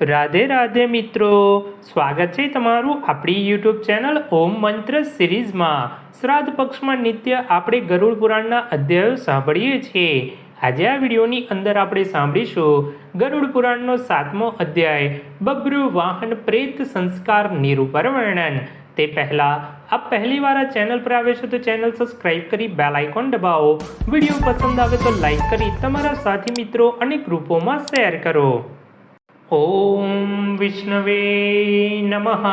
રાધે રાધે મિત્રો. સ્વાગત છે તમારું આપણી યુટ્યુબ ચેનલ ઓમ મંત્ર સિરીઝમાં. શ્રાદ્ધ પક્ષમાં નિત્ય આપણે ગરુડ પુરાણના અધ્યાયો સાંભળીએ છીએ. આજે આ વિડીયોની અંદર આપણે સાંભળીશું ગરુડ પુરાણનો સાતમો અધ્યાય બબ્રુ વાહન પ્રેત સંસ્કાર નિરૂપર વર્ણન તે પહેલાં, આપ પહેલી વાર આ ચેનલ પર આવે છો તો ચેનલ સબસ્ક્રાઇબ કરી બેલ આઇકોન દબાવો. વીડિયો પસંદ આવે તો લાઈક કરી તમારા સાથી મિત્રો અને ગ્રુપોમાં શેર કરો. ઓમ વિષ્ણવે નમઃ.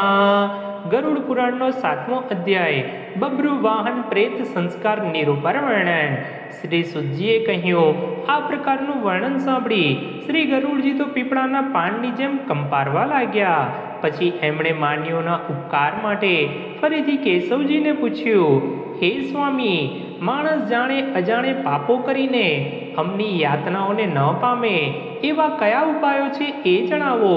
ગરુડ પુરાણનો સાતમો અધ્યાય, બબ્રુ વાહન પ્રેત સંસ્કાર નિરૂપણ વર્ણન શ્રી સુજીએ કહ્યું, આ પ્રકારનું વર્ણન સાંભળી, શ્રી ગરુડજી તો પીપળાના પાનની જેમ કંપારવા લાગ્યા. પછી એમણે માન્યોના ઉપકાર માટે ફરીથી કેશવજીને પૂછ્યું, હે સ્વામી, માણસ જાણે અજાણે પાપો કરીને અમની યાતનાઓને ન પામે, એવા કયા ઉપાયો છે એ જણાવો.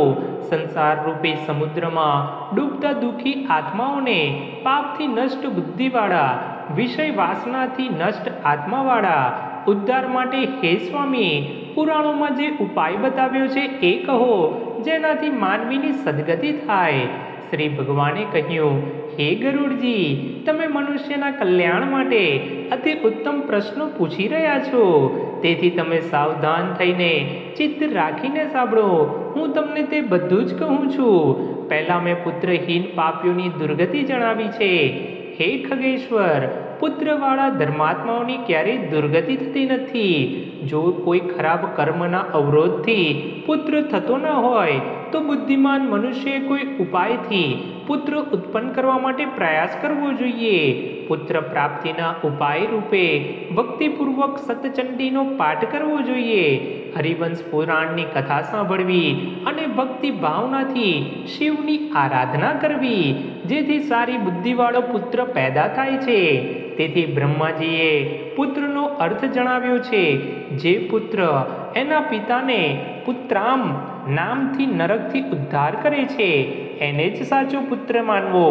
સંસાર રૂપે સમુદ્રમાં ડૂબતા દુઃખી આત્માઓને પાપથી નષ્ટ બુદ્ધિવાળા, વિષય વાસનાથી નષ્ટ આત્માવાળા, ઉદ્ધાર માટે હે સ્વામી, પુરાણોમાં જે ઉપાય બતાવ્યો છે એ કહો, જેનાથી માનવીની સદગતિ થાય. શ્રી ભગવાને કહ્યું, હે ગરુડજી, તમે મનુષ્યના કલ્યાણ માટે અતિ ઉત્તમ પ્રશ્નો પૂછી રહ્યા છો. તેથી તમે સાવધાન થઈને ચિત્ત રાખીને સાંભળો. હું તમને તે બધું જ કહું છું. પહેલાં મેં પુત્રહીન પાપીઓની દુર્ગતિ જણાવી છે. હે ખગેશ્વર, પુત્રવાળા ધર્માત્માઓની ક્યારેય દુર્ગતિ થતી નથી. જો કોઈ ખરાબ કર્મના અવરોધથી પુત્ર થતો ન હોય, તો બુદ્ધિમાન મનુષ્યએ કોઈ ઉપાયથી પુત્ર ઉત્પન્ન કરવા માટે પ્રયાસ કરવો જોઈએ. પુત્ર પ્રાપ્તિના ઉપાય રૂપે ભક્તિપૂર્વક સતચંડીનો પાઠ કરવો જોઈએ. હરિવંશ પુરાણની કથા સાંભળવી અને ભક્તિ ભાવનાથી શિવની આરાધના કરવી, જેથી સારી બુદ્ધિવાળો પુત્ર પેદા થાય છે. તેથી બ્રહ્માજીએ પુત્રનો અર્થ જણાવ્યો છે, જે પુત્ર એના પિતાને પુત્રામ નામથી નરકથી ઉદ્ધાર કરે છે એને જ સાચો પુત્ર માનવો.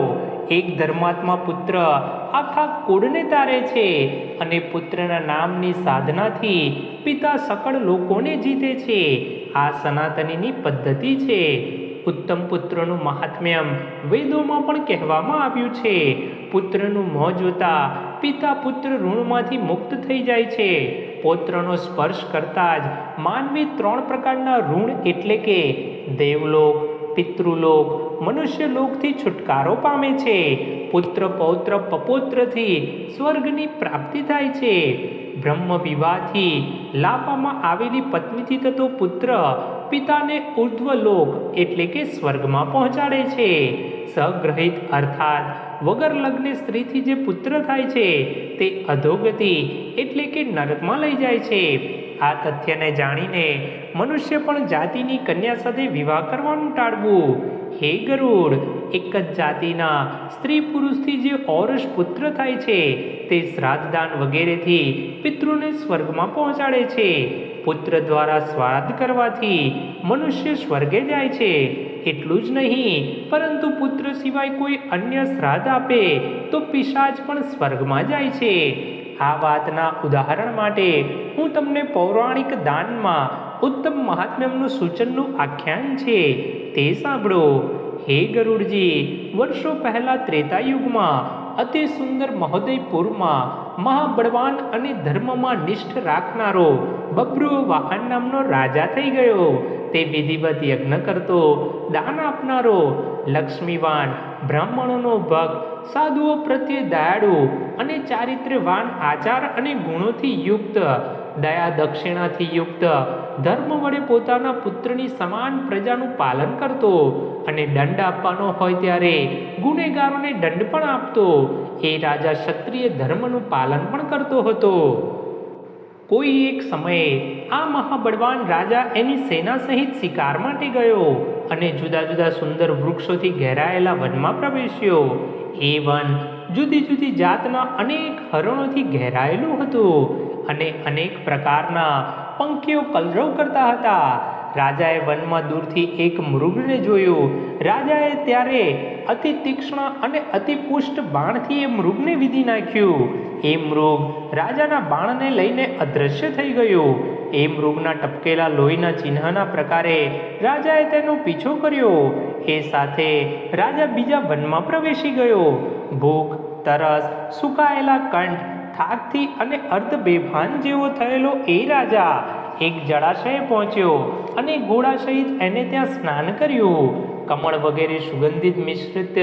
એક ધર્માત્મા પુત્ર આખા કુળને તારે છે અને પુત્રના નામની સાધનાથી પિતા સકળ લોકોને જીતે છે. આ સનાતનીની પદ્ધતિ છે. ઉત્તમ પુત્રનું મહાત્મ્યમ વેદોમાં પણ કહેવામાં આવ્યું છે. પુત્રનું મોં જોતા પિતા પુત્ર ઋણમાંથી મુક્ત થઈ જાય છે. પૌત્રનો સ્પર્શ કરતા જ માનવી ત્રણ પ્રકારના ઋણ એટલે કે દેવલોક, પિતૃલોક મનુષ્ય લોકથી છુટકારો પામે છે. પુત્ર, પૌત્ર, પપોત્રથી સ્વર્ગની પ્રાપ્તિ થાય છે. બ્રહ્મ વિવાહથી લાવવામાં આવેલી પત્નીથી થતો પુત્ર પિતાને ઉર્ધ્વલોક એટલે કે સ્વર્ગમાં પહોંચાડે છે. સગ્રહિત અર્થાત વગર લગ્ને સ્ત્રીથી જે પુત્ર થાય છે તે અધોગતિ એટલે કે નરકમાં લઈ જાય છે. આ તથ્યને જાણીને મનુષ્ય પણ જાતિની કન્યા સાથે વિવાહ કરવાનું ટાળવું. હે ગરુડ, એક જ જાતિના સ્ત્રી પુરુષથી જે ઔરસ પુત્ર થાય છે, તે શ્રાદ્ધદાન વગેરેથી પિતૃને સ્વર્ગમાં પહોંચાડે છે. પુત્ર દ્વારા શ્રાદ્ધ કરવાથી મનુષ્ય સ્વર્ગે જાય છે. એટલું જ નહીં, પરંતુ પુત્ર સિવાય કોઈ અન્ય શ્રાદ્ધ આપે, તો પિશાચ પણ સ્વર્ગમાં જાય છે. આ વાતના ઉદાહરણ માટે હું તમને પૌરાણિક દાનમાં ઉત્તમ મહાત્મ્યમનું સૂચનનું આખ્યાન છે તે સાંભળો. હે ગરુડજી, વર્ષો પહેલાં ત્રેતાયુગમાં અતિ સુંદર મહોદયપુરમાં મહાબળવાન અને ધર્મમાં નિષ્ઠ રાખનારો બબ્રુ વાહન નામનો રાજા થઈ ગયો. તે વિધિવત યજ્ઞ કરતો, દાન આપનારો, લક્ષ્મીવાન, બ્રાહ્મણોનો ભક્ત, સાધુઓ પ્રત્યે દયાળુ અને ચારિત્ર્યવાન આચાર અને ગુણોથી યુક્ત દયા દક્ષિણાથી યુક્ત ધર્મ વડે પોતાના પુત્રની સમાન પ્રજાનું પાલન કરતો અને દંડ આપવાનો હોય ત્યારે ગુનેગારોને દંડ પણ આપતો. એ રાજા ક્ષત્રિય ધર્મનું પાલન પણ કરતો હતો. કોઈ એક સમયે આ મહાબળવાન રાજા એની સેના સહિત શિકાર માટે ગયો અને જુદા જુદા સુંદર વૃક્ષોથી ઘેરાયેલા વનમાં પ્રવેશ્યો. એ વન જુદી જુદી જાતના અનેક હરણોથી ઘેરાયેલું હતું. અને અનેક પ્રકારના પંખીઓ કલરવ કરતા હતા. રાજાએ વનમાં દૂરથી એક મૃગને જોયું. રાજાએ ત્યારે અતિ તીક્ષ્ણ અને અતિ પુષ્ટ બાણથી એ મૃગને વિધી નાખ્યું. એ મૃગ રાજાના બાણને લઈને અદૃશ્ય થઈ ગયું. એ મૃગના ટપકેલા લોહીના ચિહ્નના પ્રકારે રાજાએ તેનો પીછો કર્યો. એ સાથે રાજા બીજા વનમાં પ્રવેશી ગયો. ભૂખ, તરસ, સુકાયેલા કંઠ થાકથી અને અર્ધ બેભાન જેવો થયેલો એ રાજા એક જળાશય પહોંચ્યો અને ઘોડા સહિત એને ત્યાં સ્નાન કર્યું. કમળ વગેરે સુગંધિત મિશ્રિત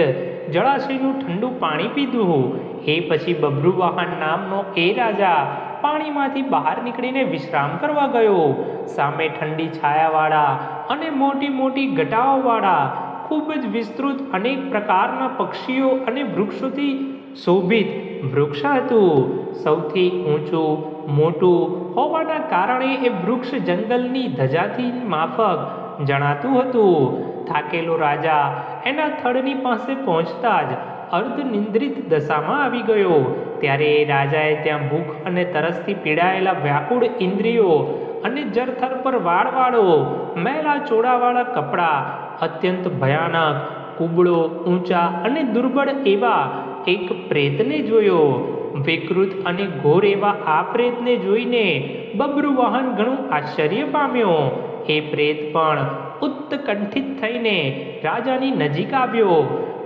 જળાશયનું ઠંડુ પાણી પીધું. એ પછી બબ્રુવાહન નામનો એ રાજા પાણીમાંથી બહાર નીકળીને વિશ્રામ કરવા ગયો. સામે ઠંડી છાયાવાળા અને મોટી મોટી ઘટાઓવાળા ખૂબ જ વિસ્તૃત અનેક પ્રકારના પક્ષીઓ અને વૃક્ષોથી શોભિત વૃક્ષ હતું સૌથી ઊંચું, મોટું હોવાના કારણે એ વૃક્ષ જંગલની ધજાથી માફક જણાતું હતું. થાકેલો રાજા એના થડની પાસે પહોંચતા જ અર્ધનિંદ્રિત દશામાં આવી ગયો. ત્યારે એ રાજાએ ત્યાં ભૂખ અને તરસથી પીડાયેલા વ્યાકુળ ઇન્દ્રિયો અને જરથર પર વાળવાળો મેલા ચોડાવાળા કપડાં, અત્યંત ભયાનક, કુબળો, ઊંચા અને દુર્બળ એવા એક પ્રેતને જોયો. વિકૃત અને ઘોર એવા આ પ્રેતને જોઈને બબ્રુવાહન ઘણું આશ્ચર્ય પામ્યો. એ પ્રેત પણ ઉત્કંઠિત થઈને રાજાની નજીક આવ્યો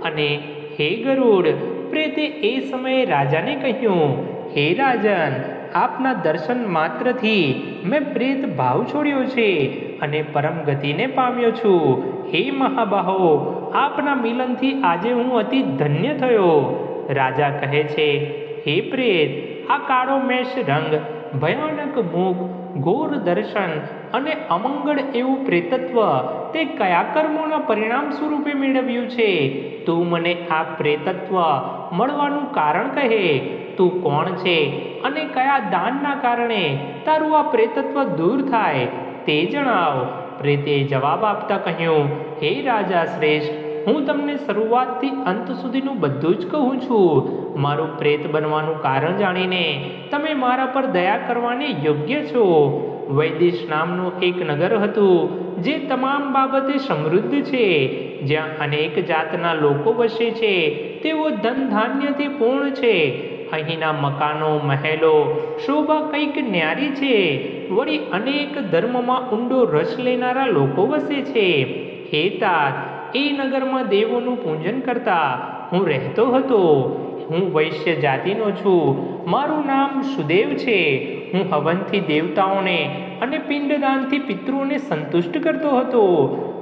અને, હે ગરુડ, પ્રેતે એ સમયે રાજાને કહ્યું, હે રાજન, આપના દર્શન માત્રથી મેં પ્રેત ભાવ છોડ્યો છે અને પરમ ગતિને પામ્યો છું. હે મહાબાહો, આપના મિલનથી આજે હું અતિ ધન્ય થયો. રાજા કહે છે, હે પ્રેત, આ કાળો મેષ રંગ ભયાનક મુખ ઘોર દર્શન અને અમંગળ એવું પ્રેતત્વ તે કયા કર્મોના પરિણામ સ્વરૂપે મેળવ્યું છે? તું મને આ પ્રેતત્વ મળવાનું કારણ કહે. તું કોણ છે અને કયા દાનના કારણે તારું આ પ્રેતત્વ દૂર થાય તે જણાવ. પ્રેતે જવાબ આપતા કહ્યું, હે રાજા શ્રેષ્ઠ હું તમને શરૂઆતથી અંત સુધીનું બધું જ કહું છું. મારું પ્રેત બનવાનું કારણ જાણીને તમે મારા પર દયા કરવાને યોગ્ય છો. વૈદેશ નામનું એક નગર હતું જે તમામ બાબતે સમૃદ્ધ છે. જ્યાં અનેક જાતના લોકો વસે છે. તેઓ ધન ધાન્યથી પૂર્ણ છે. અહીંના મકાનો, મહેલો, શોભા કંઈક ન્યારી છે. વળી અનેક ધર્મમાં ઊંડો રસ લેનારા લોકો વસે છે. હે તાત એ નગરમાં દેવોનું પૂજન કરતા હું રહેતો હતો. હું વૈશ્ય જાતિનો છું. મારું નામ સુદેવ છે. હું હવનથી દેવતાઓને અને પિંડદાનથી પિતૃઓને સંતુષ્ટ કરતો હતો.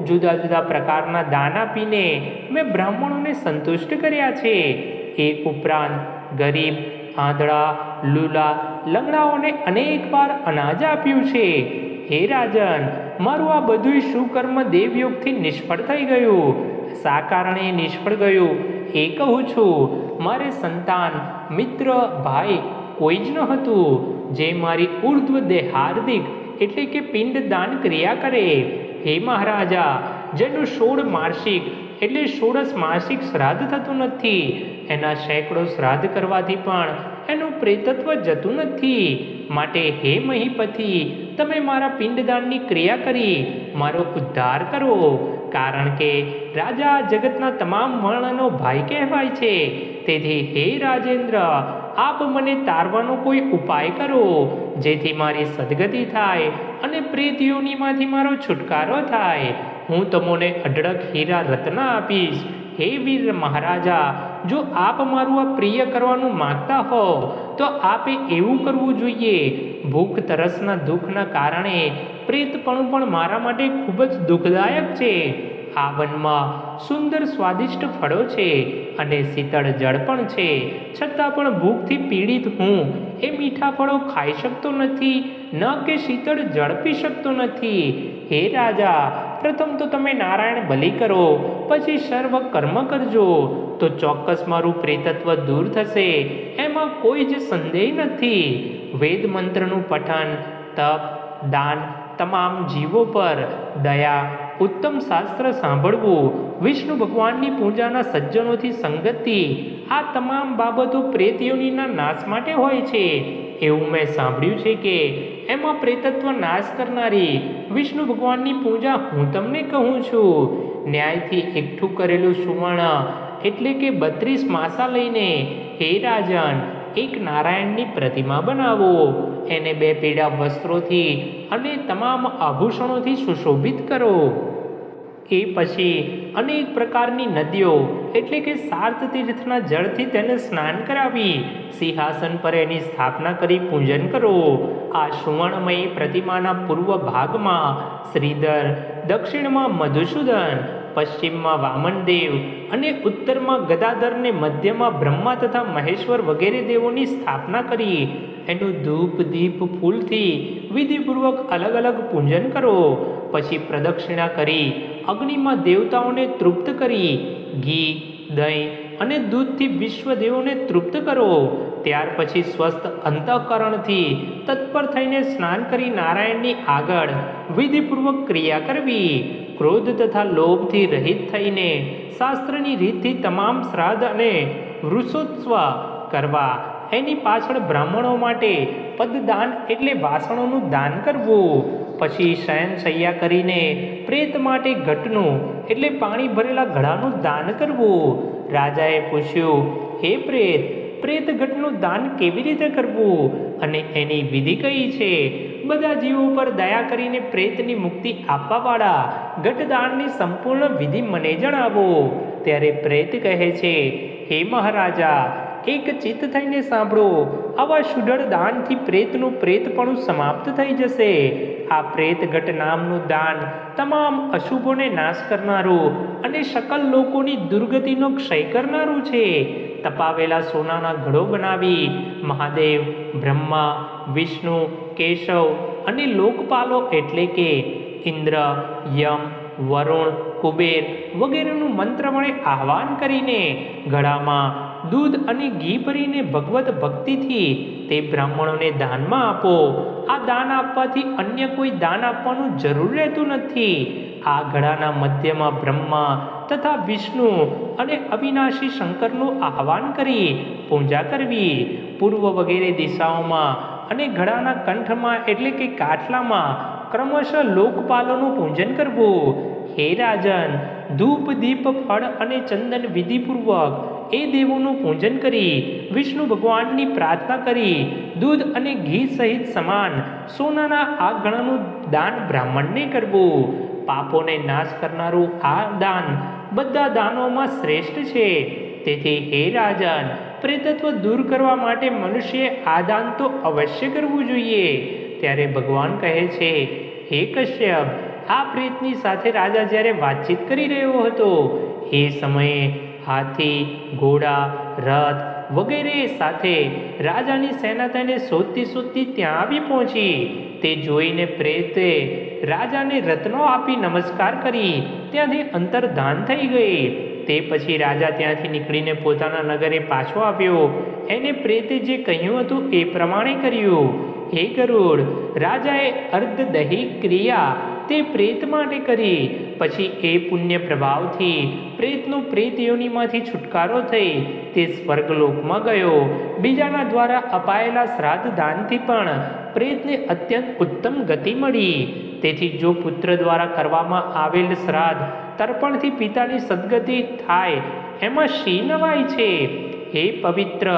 જુદા જુદા પ્રકારના દાન આપીને મેં બ્રાહ્મણોને સંતુષ્ટ કર્યા છે. એ ઉપરાંત ગરીબ, આંધળા, લૂલા લંગડાઓને અનેક વાર અનાજ આપ્યું છે. હે રાજન મારું આ બધું સુકર્મ દેવયોગથી નિષ્ફળ થઈ ગયું. શા કારણે નિષ્ફળ ગયું? એ કહું છું, મારે સંતાન, મિત્ર, ભાઈ કોઈ જ ન હતું, જે મારી ઉર્ધ્વ દેહાર્દિક એટલે કે પિંડ દાન ક્રિયા કરે. હે મહારાજા, જેનું સોળ માસિક એટલે સોળસ માસિક શ્રાદ્ધ થતું નથી, એના સેંકડો શ્રાદ્ધ કરવાથી પણ એનું પ્રેતત્વ જતું નથી. માટે હે મહીપતિ તમે મારા પિંડદાનની ક્રિયા કરી, મારો ઉદ્ધાર કરો. કારણ કે રાજા જગતના તમામ વર્ણનો ભાઈ કહેવાય છે. તેથી હે રાજેન્દ્ર, આપ મને તારવાનો કોઈ ઉપાય કરો, જેથી મારી સદગતિ થાય અને પ્રેતીઓનીમાંથી મારો છુટકારો થાય. હું તમને અઢળક હીરા રત્ન આપીશ. હે વીર મહારાજા, જો આપ મારું આ પ્રિય કરવાનું માગતા હો તો આપે એવું કરવું જોઈએ. ભૂખ, તરસના દુઃખના કારણે પ્રેતપણું પણ મારા માટે ખૂબ જ દુઃખદાયક છે. આ વનમાં સુંદર સ્વાદિષ્ટ ફળો છે અને શીતળ જળ પણ છે. છતાં પણ ભૂખથી પીડિત હું એ મીઠા ફળો ખાઈ શકતો નથી, ન કે શીતળ જળ શકતો નથી. હે રાજા પ્રથમ તો તમે નારાયણ બલિ કરો, પછી સર્વ કર્મ કરજો. તો ચોક્કસ મારું પ્રેતત્વ દૂર થશે, એમાં કોઈ જ સંદેહ નથી. વેદ મંત્રનું પઠન, તપ, દાન તમામ જીવો પર, દયા, ઉત્તમ શાસ્ત્ર સાંભળવું, વિષ્ણુ ભગવાનની પૂજાના સજ્જનોથી સંગતિ, આ તમામ બાબતો પ્રેતયોનીના નાશ માટે હોય છે. એવું મેં સાંભળ્યું છે કે એમાં પ્રેતત્વ નાશ કરનારી વિષ્ણુ ભગવાનની પૂજા હું તમને કહું છું. ન્યાયથી એકઠું કરેલું સુવર્ણ એટલે કે બત્રીસ માસા લઈને હે રાજન, એક નારાયણની પ્રતિમા બનાવો. એને બે પીડા વસ્ત્રોથી અને તમામ આભૂષણોથી સુશોભિત કરો. એ પછી અનેક પ્રકારની નદીઓ, એટલે કે સાર્થ તીર્થના જળથી તેને સ્નાન કરાવી, સિંહાસન પર એની સ્થાપના કરી પૂજન કરો. આ સુવર્ણમય પ્રતિમાના પૂર્વ ભાગમાં શ્રીધર, દક્ષિણમાં મધુસૂદન, પશ્ચિમમાં વામનદેવ અને ઉત્તરમાં ગદાધરને મધ્યમાં બ્રહ્મા તથા મહેશ્વર વગેરે દેવોની સ્થાપના કરી એનું ધૂપ, દીપ, ફૂલથી વિધિપૂર્વક અલગ અલગ પૂજન કરો. પછી પ્રદક્ષિણા કરી, અગ્નિમાં દેવતાઓને તૃપ્ત કરી, ઘી, દહીં અને દૂધથી વિશ્વદેવોને તૃપ્ત કરો. ત્યાર પછી સ્વસ્થ અંતઃકરણથી તત્પર થઈને સ્નાન કરી નારાયણની આગળ વિધિપૂર્વક ક્રિયા કરવી. ક્રોધ તથા લોભથી રહિત થઈને શાસ્ત્રની રીતથી તમામ શ્રાદ્ધ અને વૃષોત્સવ કરવા એની પાછળ બ્રાહ્મણો માટે પદદાન એટલે વાસણોનું દાન કરવું. પછી શયન શૈયા કરીને પ્રેત માટે ઘટનું એટલે પાણી ભરેલા ઘડાનું દાન કરવું. રાજાએ પૂછ્યું, હે પ્રેત પ્રેત ઘટનું દાન કેવી રીતે કરવું? અને એની વિધિ કઈ છે? બધા જીવો પર દયા કરીને પ્રેતની મુક્તિ આપવાવાળા ઘટદાનની સંપૂર્ણ વિધિ મને જણાવો. ત્યારે પ્રેત કહે છે, હે મહારાજા એક ચિત્ત થઈને સાંભળો. આવા સુડળ દાનથી પ્રેતનું પ્રેતપણું સમાપ્ત થઈ જશે. આ પ્રેતગટ નામનું દાન તમામ અશુભોને નાશ કરનારું અને સકલ લોકોની દુર્ગતિનો ક્ષય કરનારું છે. તપાવેલા સોનાના ઘડો બનાવી મહાદેવ, બ્રહ્મા, વિષ્ણુ, કેશવ અને લોકપાલો એટલે કે ઇન્દ્ર, યમ, વરુણ, કુબેર વગેરેનું મંત્ર વડે આહવાન કરીને ગળામાં દૂધ અને ઘી ભરીને ભગવત ભક્તિથી તે બ્રાહ્મણોને દાનમાં આપો. આ દાન આપવાથી અન્ય કોઈ દાન આપવાનું જરૂર રહેતું નથી. આ ગળાના મધ્યમાં બ્રહ્મા તથા વિષ્ણુ અને અવિનાશી શંકરનું આહવાન કરી પૂજા કરવી. પૂર્વ વગેરે દિશાઓમાં અને ગળાના કંઠમાં એટલે કે કાટલામાં ક્રમશઃ લોકપાલોનું પૂજન કરવું. હે રાજન, ધૂપ, દીપ, ફળ અને ચંદન વિધિપૂર્વક એ દેવોનું પૂજન કરી, વિષ્ણુ ભગવાનની પ્રાર્થના કરી, દૂધ અને ઘી સહિત સમાન સોનાના આ ગણાનું દાન બ્રાહ્મણને કરવું. પાપોને નાશ કરનારું આ દાન બધા દાનોમાં શ્રેષ્ઠ છે. તેથી હે રાજન, પ્રેતત્વ દૂર કરવા માટે મનુષ્યએ આ દાન તો અવશ્ય કરવું જોઈએ. ત્યારે ભગવાન કહે છે, હે કશ્યપ, આ પ્રેતની સાથે રાજા જ્યારે વાતચીત કરી રહ્યો હતો, એ સમયે હાથી, ઘોડા, રથ વગેરે સાથે રાજાની સેના તેને શોધતી શોધતી ત્યાં આવી પહોંચી. તે જોઈને પ્રેતે રાજાને રત્નો આપી નમસ્કાર કરી. ત્યાંથી અંતર્ધાન થઈ ગઈ. તે પછી રાજા ત્યાંથી નીકળીને પોતાના નગરે પાછો આવ્યો. એને પ્રેતે જે કહ્યું હતું એ પ્રમાણે કર્યું. હે ગરુડ, રાજાએ અર્ધ દહી ક્રિયા તે પ્રેત માટે કરી. પછી એ પુણ્ય પ્રભાવથી પ્રેતનો પ્રેત યોનિમાંથી છુટકારો થઈ તે સ્વર્ગલોકમાં ગયો. બીજાના દ્વારા અપાયેલા શ્રાદ્ધ દાનથી પણ પ્રેતને અત્યંત ઉત્તમ ગતિ મળી. તેથી જો પુત્ર દ્વારા કરવામાં આવેલ શ્રાદ્ધ તર્પણથી પિતાની સદગતિ થાય, એમાં શી નવાય છે? હે પવિત્ર,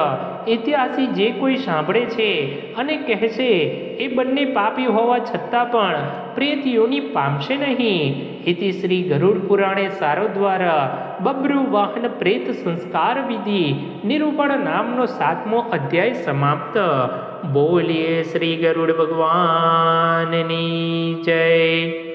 ઇતિહાસી જે કોઈ સાંભળે છે અને કહેશે, એ બંને પાપી હોવા છતાં પણ પ્રેત યોની પામશે નહીં. ઇતિ શ્રી ગરુડ પુરાણે સારો દ્વારા બબ્રુ વાહન પ્રેત સંસ્કાર વિધિ નિરૂપણ નામનો સાતમો અધ્યાય સમાપ્ત બોલીએ શ્રી ગરુડ ભગવાનની જય